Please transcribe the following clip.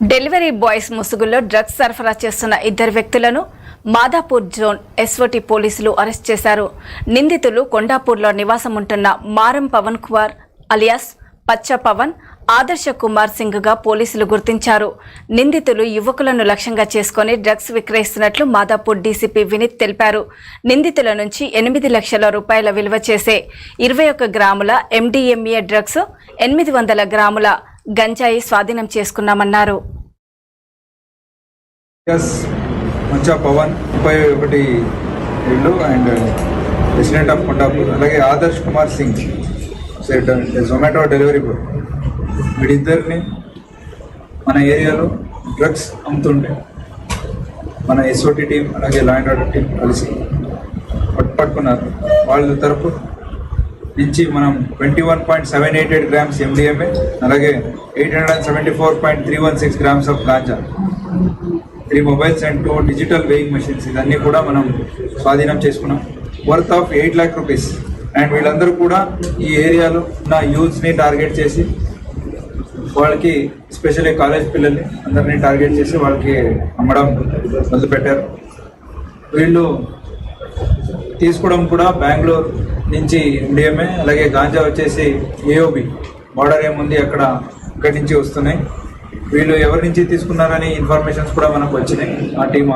Delivery boys ముసుగుల్లో drugs సరఫరా చేస్తున్న ఇద్దరు వ్యక్తులను మాదాపూర్ జోన్ ఎస్ఓటి పోలీసులు అరెస్ట్ చేశారు. నిందితులు కొండాపూర్లో నివాసం ఉంటున్న మారం పవన్ కుమార్ అలియాస్ పచ్చ పవన్ ఆదర్శ కుమార్ సింగ్గా పోలీసులు గుర్తించారు. నిందితులు యువకులను లక్ష్యంగా చేసుకుని డ్రగ్స్ విక్రయిస్తున్నట్లు మాదాపూర్ డీసీపీ వినీత్ తెలిపారు. నిందితుల నుంచి ఎనిమిది లక్షల రూపాయల విలువ చేసే ఇరవై ఒక్క గ్రాముల ఎండిఎంఏ డ్రగ్స్ ఎనిమిది వందల గ్రాముల గంజాయి స్వాధీనం చేసుకున్నామన్నారు. మంచా పవన్ ముప్పై ఒకటి ఏళ్ళు అండ్ ప్రెసిడెంట్ ఆఫ్ కొండాపూర్ అలాగే Adarsh Kumar Singh Zomato delivery boy వీడిద్దరిని మన ఏరియాలో డ్రగ్స్ అమ్ముతుండే మన ఎస్ఓటి టీం అలాగే లా అండ్ ఆర్డర్ టీం కలిసి పట్టు పట్టుకున్నారు వాళ్ళ తరపు నుంచి మనం twenty one point seven eight eight grams MDMA అలాగే eight hundred and seventy four point three one six grams of ganja. Three mobiles and two digital weighing machines ఇవన్నీ కూడా మనం స్వాధీనం చేసుకున్నాం. Worth of eight lakh rupees and వీళ్ళందరూ కూడా ఈ ఏరియాలో ఉన్న యూత్స్ని టార్గెట్ చేసి వాళ్ళకి ఎస్పెషల్లీ కాలేజ్ పిల్లల్ని అందరినీ టార్గెట్ చేసి వాళ్ళకి అమ్మడం మొదలుపెట్టారు. వీళ్ళు తీసుకోవడం కూడా బెంగళూరు నుంచి ఎండిఎంఏ అలాగే గాంజా వచ్చేసి ఏఓబి బార్డర్ ఏముంది అక్కడ ఇక్కడి నుంచి వస్తున్నాయి. వీళ్ళు ఎవరి నుంచి తీసుకున్నారని ఇన్ఫర్మేషన్స్ కూడా మనకు వచ్చినాయి. ఆ టీం